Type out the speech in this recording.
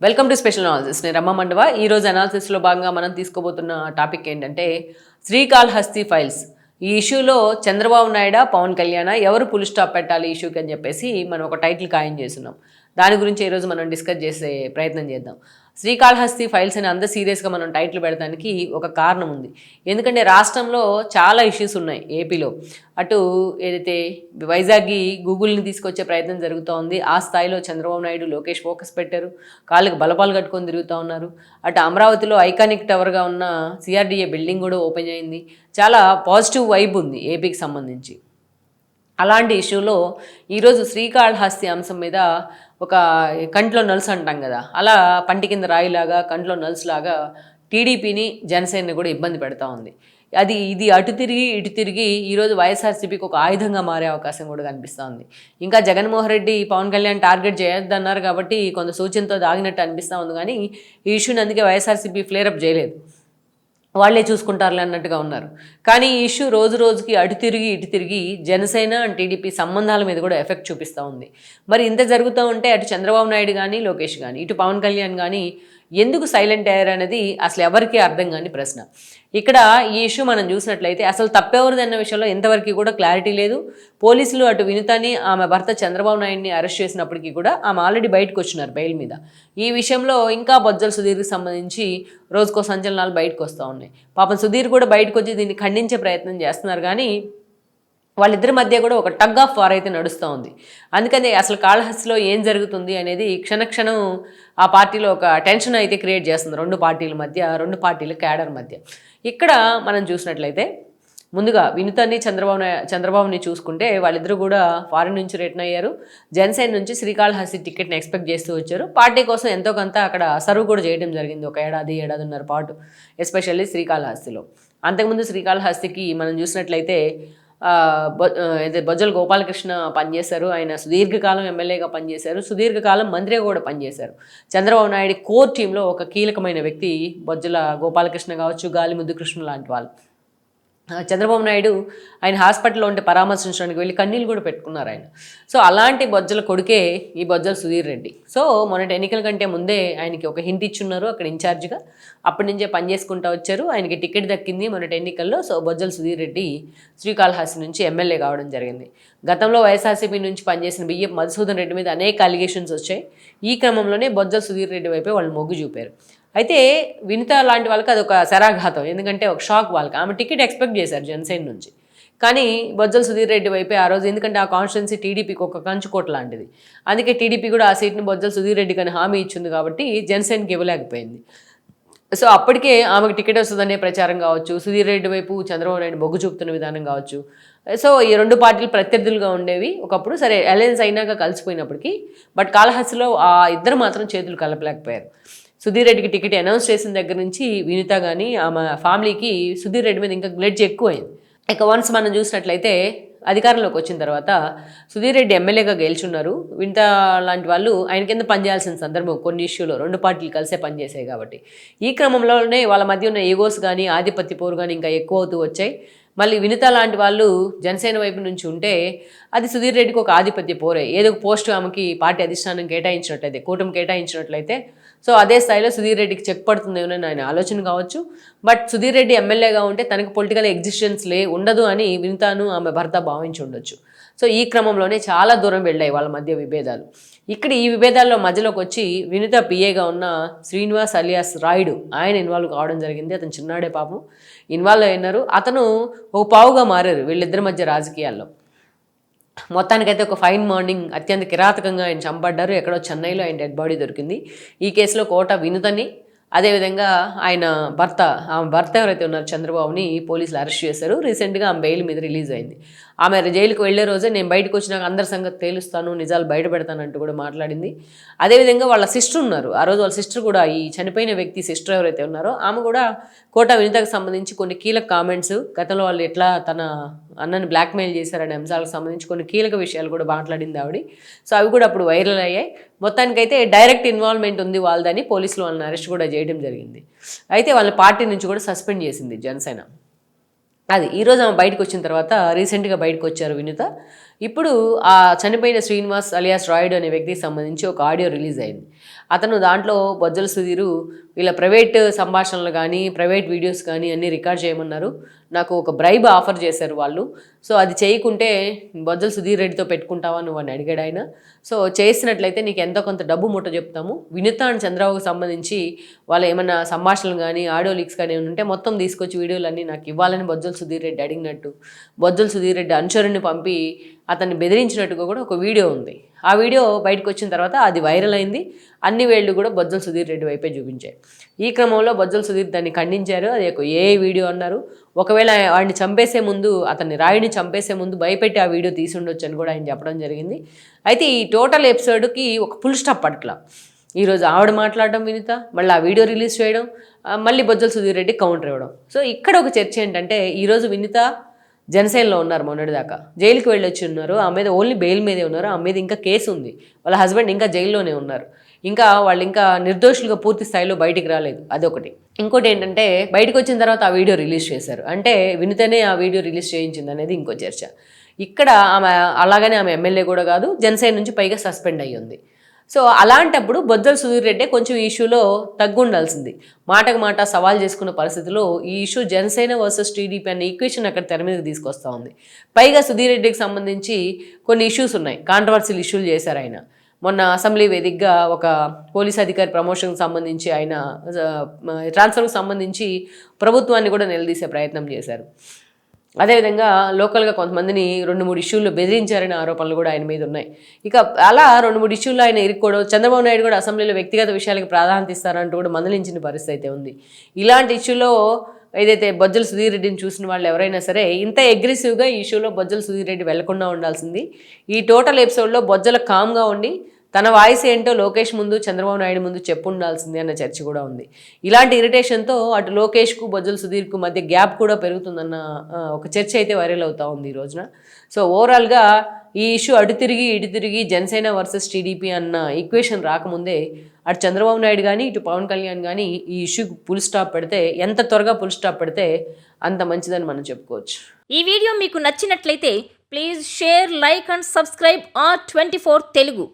Welcome to special analysis నేను రమ్మ మండవ. ఈ రోజు అనాలిసిస్లో భాగంగా మనం తీసుకోబోతున్న టాపిక్ ఏంటంటే శ్రీకాళహస్తి ఫైల్స్ ఈ ఇష్యూలో చంద్రబాబు నాయుడు పవన్ కళ్యాణ్ ఎవరు పులి స్టాప్ పెట్టాలి ఈ ఇష్యూకి అని చెప్పేసి మనం ఒక టైటిల్ ఖాయం చేస్తున్నాం. దాని గురించి ఈరోజు మనం డిస్కస్ చేసే ప్రయత్నం చేద్దాం. శ్రీకాళహస్తి ఫైల్స్ అని అంత సీరియస్గా మనం టైటిల్ పెడతానికి ఒక కారణం ఉంది. ఎందుకంటే రాష్ట్రంలో చాలా ఇష్యూస్ ఉన్నాయి ఏపీలో. అటు ఏదైతే వైజాగ్కి గూగుల్ని తీసుకొచ్చే ప్రయత్నం జరుగుతోంది ఆ స్థాయిలో చంద్రబాబు నాయుడు లోకేష్ ఫోకస్ పెట్టారు కాళ్ళకి బలపాలు కట్టుకొని తిరుగుతూ ఉన్నారు. అటు అమరావతిలో ఐకానిక్ టవర్గా ఉన్న సిఆర్డీఏ బిల్డింగ్ కూడా ఓపెన్ అయింది. చాలా పాజిటివ్ వైబ్ ఉంది ఏపీకి సంబంధించి. అలాంటి ఇష్యూలో ఈరోజు శ్రీకాళహస్తి అంశం మీద ఒక కంట్లో నలుసు అంటాం కదా. అలా పంటి కింద రాయిలాగా కంట్లో నలుసులాగా టీడీపీని జనసేనని కూడా ఇబ్బంది పెడతా ఉంది. అది ఇది అటు తిరిగి ఇటు తిరిగి ఈరోజు వైఎస్ఆర్సీపీకి ఒక ఆయుధంగా మారే అవకాశం కూడా కనిపిస్తోంది ఇంకా జగన్మోహన్ రెడ్డి పవన్ కళ్యాణ్ టార్గెట్ చేయొద్దన్నారు కాబట్టి కొంత సూచనతో దాగినట్టు అనిపిస్తూ ఉంది కానీ ఈ ఇష్యూని అందుకే వైఎస్ఆర్సీపీ ఫ్లేరప్ చేయలేదు. వాళ్ళే చూసుకుంటారులే అన్నట్టుగా ఉన్నారు. కానీ ఈ ఇష్యూ రోజు రోజుకి అటు తిరిగి ఇటు తిరిగి జనసేన అండ్ టీడీపీ సంబంధాల మీద కూడా ఎఫెక్ట్ చూపిస్తూ ఉంది. మరి ఇంత జరుగుతూ ఉంటే అటు చంద్రబాబు నాయుడు కానీ లోకేష్ కానీ ఇటు పవన్ కళ్యాణ్ కానీ ఎందుకు సైలెంట్ అయ్యారు అనేది అసలు ఎవరికీ అర్థం కాని ప్రశ్న. ఇక్కడ ఈ ఇష్యూ మనం చూసినట్లయితే అసలు తప్పెవరిది అన్న విషయంలో ఇంతవరకు కూడా క్లారిటీ లేదు. పోలీసులు అటు వినుతని ఆమె భర్త చంద్రబాబు నాయుడిని అరెస్ట్ చేసినప్పటికీ కూడా ఆమె ఆల్రెడీ బయటకు వచ్చినారు బెయిల్ మీద. ఈ విషయంలో ఇంకా బొజ్జల సుధీర్కి సంబంధించి రోజుకో సంచలనాలు బయటకు వస్తూ ఉన్నాయి. పాపం సుధీర్ కూడా బయటకు వచ్చి దీన్ని ఖండించే ప్రయత్నం చేస్తున్నారు. కానీ వాళ్ళిద్దరి మధ్య కూడా ఒక టగ్ ఆఫ్ వార్ అయితే నడుస్తూ ఉంది. అందుకని అసలు కాళహస్తిలో ఏం జరుగుతుంది అనేది క్షణక్షణం ఆ పార్టీలో ఒక టెన్షన్ అయితే క్రియేట్ చేస్తుంది రెండు పార్టీల మధ్య రెండు పార్టీల క్యాడర్ మధ్య. ఇక్కడ మనం చూసినట్లయితే ముందుగా వినుతని చంద్రబాబు చంద్రబాబుని చూసుకుంటే వాళ్ళిద్దరూ కూడా ఫారిన్ నుంచి రిటర్న్ అయ్యారు. జనసేన నుంచి శ్రీకాళహస్తి టికెట్ని ఎక్స్పెక్ట్ చేస్తూ వచ్చారు. పార్టీ కోసం ఎంతో కొంత అక్కడ సర్వ్ కూడా చేయడం జరిగింది. ఒక ఏడాది ఏడాదిన్నర పాటు ఎస్పెషల్లీ శ్రీకాళహస్తిలో. అంతకుముందు శ్రీకాళహస్తికి మనం చూసినట్లయితే ఇది బొజ్జల గోపాలకృష్ణ పనిచేశారు. ఆయన సుదీర్ఘకాలం ఎమ్మెల్యేగా పనిచేశారు. సుదీర్ఘకాలం మంత్రిగా కూడా పనిచేశారు. చంద్రబాబు నాయుడు కోర్ టీంలో ఒక కీలకమైన వ్యక్తి బొజ్జల గోపాలకృష్ణ కావచ్చు గాలిముద్దు కృష్ణ లాంటి వాళ్ళు. చంద్రబాబు నాయుడు ఆయన హాస్పిటల్లో ఉంటే పరామర్శించడానికి వెళ్ళి కన్నీళ్ళు కూడా పెట్టుకున్నారు ఆయన. సో అలాంటి బొజ్జల కొడుకే ఈ బొజ్జల సుధీర్ రెడ్డి. సో మొన్నటి ఎన్నికల కంటే ముందే ఆయనకి ఒక హింట్ ఇచ్చున్నారు అక్కడ ఇన్ఛార్జ్గా. అప్పటి నుంచే పనిచేసుకుంటూ వచ్చారు. ఆయనకి టికెట్ దక్కింది మొన్నటి ఎన్నికల్లో. సో బొజ్జల సుధీర్ రెడ్డి శ్రీకాళహస్తి నుంచి ఎమ్మెల్యే కావడం జరిగింది. గతంలో వైఎస్ఆర్సీపీ నుంచి పనిచేసిన బియ్యం మధుసూదన్ రెడ్డి మీద అనేక అలిగేషన్స్ వచ్చాయి. ఈ క్రమంలోనే బొజ్జల సుధీర్ రెడ్డి వైపే వాళ్ళు మొగ్గు చూపారు. అయితే వినిత లాంటి వాళ్ళకి అది ఒక శరాఘాతం. ఎందుకంటే ఒక షాక్ వాళ్ళకి. ఆమె టికెట్ ఎక్స్పెక్ట్ చేశారు జనసేన నుంచి. కానీ బొజ్జల సుధీర్ రెడ్డి వైపే ఆ రోజు ఎందుకంటే ఆ కాన్స్టిట్యున్సీ టీడీపీకి ఒక కంచుకోట లాంటిది. అందుకే టీడీపీ కూడా ఆ సీట్ని బొజ్జల సుధీర్ రెడ్డి కానీ హామీ ఇచ్చింది కాబట్టి జనసేనకి ఇవ్వలేకపోయింది. సో అప్పటికే ఆమెకు టికెట్ వస్తుందనే ప్రచారం కావచ్చు. సుధీర్ రెడ్డి వైపు చంద్రబాబు నాయుడు బొగ్గు చూపుతున్న విధానం కావచ్చు. సో ఈ రెండు పార్టీలు ప్రత్యర్థులుగా ఉండేవి. ఒకప్పుడు సరే అలయన్స్ అయినాక కలిసిపోయినప్పటికీ బట్ కాళహస్తిలో ఆ ఇద్దరు మాత్రం చేతులు కలపలేకపోయారు. సుధీర్ రెడ్డికి టికెట్ అనౌన్స్ చేసిన దగ్గర నుంచి వినిత కానీ ఆమె ఫ్యామిలీకి సుధీర్ రెడ్డి మీద ఇంకా గ్లెడ్జ్ ఎక్కువైంది. ఇక వన్స్ మనం చూసినట్లయితే అధికారంలోకి వచ్చిన తర్వాత సుధీర్ రెడ్డి ఎమ్మెల్యేగా గెలుచున్నారు. వింత లాంటి వాళ్ళు ఆయన కింద పనిచేయాల్సిన సందర్భం కొన్ని ఇష్యూలో రెండు పార్టీలు కలిసే పనిచేసాయి కాబట్టి. ఈ క్రమంలోనే వాళ్ళ మధ్య ఉన్న ఈగోస్ కానీ ఆధిపత్య పోరు కానీ ఇంకా ఎక్కువ అవుతూ వచ్చాయి. మళ్ళీ వినిత లాంటి వాళ్ళు జనసేన వైపు నుంచి ఉంటే అది సుధీర్ రెడ్డికి ఒక ఆధిపత్య పోరే. ఏదో ఒక పోస్ట్ ఆమెకి పార్టీ అధిష్టానం కేటాయించినట్లయితే కూటమి కేటాయించినట్లయితే. సో అదే స్థాయిలో సుధీర్ రెడ్డికి చెక్ పడుతుందేమో ఆయన ఆలోచన కావచ్చు. బట్ సుధీర్ రెడ్డి ఎమ్మెల్యేగా ఉంటే తనకు పొలిటికల్ ఎగ్జిస్టెన్స్ లే ఉండదు అని వినితాను ఆమె భర్త భావించి ఉండొచ్చు. సో ఈ క్రమంలోనే చాలా దూరం వెళ్ళాయి వాళ్ళ మధ్య విభేదాలు. ఇక్కడ ఈ విభేదాల్లో మధ్యలోకి వచ్చి వినిత పిఏగా ఉన్న శ్రీనివాస్ అలియాస్ రాయుడు ఆయన ఇన్వాల్వ్ కావడం జరిగింది. అతను చిన్నాడే పాపం. ఇన్వాల్వ్ అయినారు అతను ఒక పావుగా మారారు వీళ్ళిద్దరి మధ్య రాజకీయాల్లో. మొత్తానికైతే ఒక ఫైన్ మార్నింగ్ అత్యంత కిరాతకంగా ఆయన చంపడ్డారు. ఎక్కడో చెన్నైలో ఆయన డెడ్ బాడీ దొరికింది. ఈ కేసులో కోట వినుతని అదేవిధంగా ఆయన భర్త ఆమె భర్త ఎవరైతే ఉన్నారు చంద్రబాబుని పోలీసులు అరెస్ట్ చేశారు. రీసెంట్గా ఆమె బెయిల్ మీద రిలీజ్ అయింది. ఆమె జైలుకు వెళ్ళే రోజే నేను బయటకు వచ్చినాక అందరి సంగతి తేలుస్తాను నిజాలు బయటపెడతానంటూ కూడా మాట్లాడింది. అదేవిధంగా వాళ్ళ సిస్టర్ ఉన్నారు. ఆ రోజు వాళ్ళ సిస్టర్ కూడా ఈ చనిపోయిన వ్యక్తి సిస్టర్ ఎవరైతే ఉన్నారో ఆమె కూడా కోట వినితకు సంబంధించి కొన్ని కీలక కామెంట్స్ గతంలో వాళ్ళు ఎట్లా తన అన్నని బ్లాక్మెయిల్ చేశారనే అంశాలకు సంబంధించి కొన్ని కీలక విషయాలు కూడా మాట్లాడింది ఆవిడ. సో అవి కూడా అప్పుడు వైరల్ అయ్యాయి. మొత్తానికైతే డైరెక్ట్ ఇన్వాల్వ్మెంట్ ఉంది వాళ్ళదని పోలీసులు వాళ్ళని అరెస్ట్ కూడా చేయడం జరిగింది. అయితే వాళ్ళ పార్టీ నుంచి కూడా సస్పెండ్ చేసింది జనసేన. అది ఈరోజు ఆమె బయటకు వచ్చిన తర్వాత రీసెంట్గా బయటకు వచ్చారు వినిత. ఇప్పుడు ఆ చనిపోయిన శ్రీనివాస్ అలియాస్ రాయుడు అనే వ్యక్తికి సంబంధించి ఒక ఆడియో రిలీజ్ అయింది. అతను దాంట్లో బొజ్జల సుధీరు వీళ్ళ ప్రైవేట్ సంభాషణలు కానీ ప్రైవేట్ వీడియోస్ కానీ అన్నీ రికార్డ్ చేయమన్నారు. నాకు ఒక బ్రైబ్ ఆఫర్ చేశారు వాళ్ళు. సో అది చేయకుంటే బొజ్జల సుధీర్ రెడ్డితో పెట్టుకుంటావా నువ్వు అని అడిగాడు ఆయన. సో చేసినట్లయితే నీకు ఎంతో కొంత డబ్బు ముట్ట చెప్తాము. వినిత అండ్ చంద్రబాబుకి సంబంధించి వాళ్ళ ఏమైనా సంభాషణలు కానీ ఆడియో లీక్స్ కానీ ఏమైనా ఉంటే మొత్తం తీసుకొచ్చి వీడియోలన్నీ నాకు ఇవ్వాలని బొజ్జల సుధీర్ రెడ్డి అడిగినట్టు. బొజ్జల సుధీర్ రెడ్డి అనుచరుని పంపి అతన్ని బెదిరించినట్టుగా కూడా ఒక వీడియో ఉంది. ఆ వీడియో బయటకు వచ్చిన తర్వాత అది వైరల్ అయింది. అన్ని వేళ్ళు కూడా బొజ్జల సుధీర్ రెడ్డి వైపే చూపించాయి. ఈ క్రమంలో బొజ్జల సుధీర్ దాన్ని ఖండించారు. అది ఒక ఏ వీడియో అన్నారు. ఒకవేళ వాడిని చంపేసే ముందు అతన్ని రాయుడిని చంపేసే ముందు భయపెట్టి ఆ వీడియో తీసి ఉండొచ్చు అని కూడా ఆయన చెప్పడం జరిగింది. అయితే ఈ టోటల్ ఎపిసోడ్కి ఒక ఫుల్ స్టాప్ పట్ల ఈరోజు ఆవిడ మాట్లాడడం వినిత మళ్ళీ ఆ వీడియో రిలీజ్ చేయడం మళ్ళీ బొజ్జల సుధీర్ రెడ్డి కౌంటర్ ఇవ్వడం. సో ఇక్కడ ఒక చర్చ ఏంటంటే ఈరోజు వినిత జనసేనలో ఉన్నారు మొన్నటి దాకా. జైలుకి వెళ్ళొచ్చి ఉన్నారు. ఆ మీద ఓన్లీ బెయిల్ మీదే ఉన్నారు. ఆ మీద ఇంకా కేసు ఉంది. వాళ్ళ హస్బెండ్ ఇంకా జైల్లోనే ఉన్నారు. ఇంకా వాళ్ళు ఇంకా నిర్దోషులుగా పూర్తి స్థాయిలో బయటికి రాలేదు. అదొకటి. ఇంకోటి ఏంటంటే బయటకు వచ్చిన తర్వాత ఆ వీడియో రిలీజ్ చేశారు. అంటే వినితేనే ఆ వీడియో రిలీజ్ చేయించింది అనేది ఇంకో చర్చ. ఇక్కడ ఆమె అలాగనే ఆమె ఎమ్మెల్యే కూడా కాదు జనసేన నుంచి పైగా సస్పెండ్ అయ్యి ఉంది సో అలాంటప్పుడు బొజ్జల సుధీర్ రెడ్డి కొంచెం ఈ ఇష్యూలో తగ్గుండాల్సింది. మాటకు మాట సవాల్ చేసుకున్న పరిస్థితిలో ఈ ఇష్యూ జనసేన వర్సెస్ టీడీపీ అనే ఈక్వేషన్ అక్కడ తెర మీదకి తీసుకొస్తా ఉంది. పైగా సుధీర్ రెడ్డికి సంబంధించి కొన్ని ఇష్యూస్ ఉన్నాయి. కాంట్రవర్సీలు ఇష్యూలు చేశారు ఆయన. మొన్న అసెంబ్లీ వేదికగా ఒక పోలీస్ అధికారి ప్రమోషన్కి సంబంధించి ఆయన ట్రాన్స్ఫర్కి సంబంధించి ప్రభుత్వాన్ని కూడా నిలదీసే ప్రయత్నం చేశారు. అదేవిధంగా లోకల్గా కొంతమందిని రెండు మూడు ఇష్యూల్లో బెదిరించారనే ఆరోపణలు కూడా ఆయన మీద ఉన్నాయి. ఇక అలా రెండు మూడు ఇష్యూల్లో ఆయన ఇరుక్కోవడం చంద్రబాబు నాయుడు కూడా అసెంబ్లీలో వ్యక్తిగత విషయాలకు ప్రాధాన్యత ఇస్తారంటూ కూడా మందలించిన పరిస్థితి అయితే ఉంది. ఇలాంటి ఇష్యూలో ఏదైతే బొజ్జల సుధీర్ రెడ్డిని చూసిన వాళ్ళు ఎవరైనా సరే ఇంత అగ్రెసివ్గా ఈ ఇష్యూలో బొజ్జల సుధీర్ రెడ్డి వెళ్ళకుండా ఉండాల్సింది. ఈ టోటల్ ఎపిసోడ్లో బొజ్జల కామ్గా ఉండి తన వాయిస్ ఏంటో లోకేష్ ముందు చంద్రబాబు నాయుడు ముందు చెప్పుండాల్సింది అన్న చర్చ కూడా ఉంది. ఇలాంటి ఇరిటేషన్తో అటు లోకేష్కు బొజ్జల సుధీర్కు మధ్య గ్యాప్ కూడా పెరుగుతుందన్న ఒక చర్చ అయితే వైరల్ అవుతా ఉంది ఈ రోజున. సో ఓవరాల్గా ఈ ఇష్యూ అటు తిరిగి ఇటు తిరిగి జనసేన వర్సెస్ టీడీపీ అన్న ఈక్వేషన్ రాకముందే అటు చంద్రబాబు నాయుడు కానీ ఇటు పవన్ కళ్యాణ్ కానీ ఈ ఇష్యూకి ఫుల్ స్టాప్ పెడితే ఎంత త్వరగా ఫుల్ స్టాప్ పెడితే అంత మంచిదని మనం చెప్పుకోవచ్చు. ఈ వీడియో మీకు నచ్చినట్లయితే please share like and subscribe R twenty four Telugu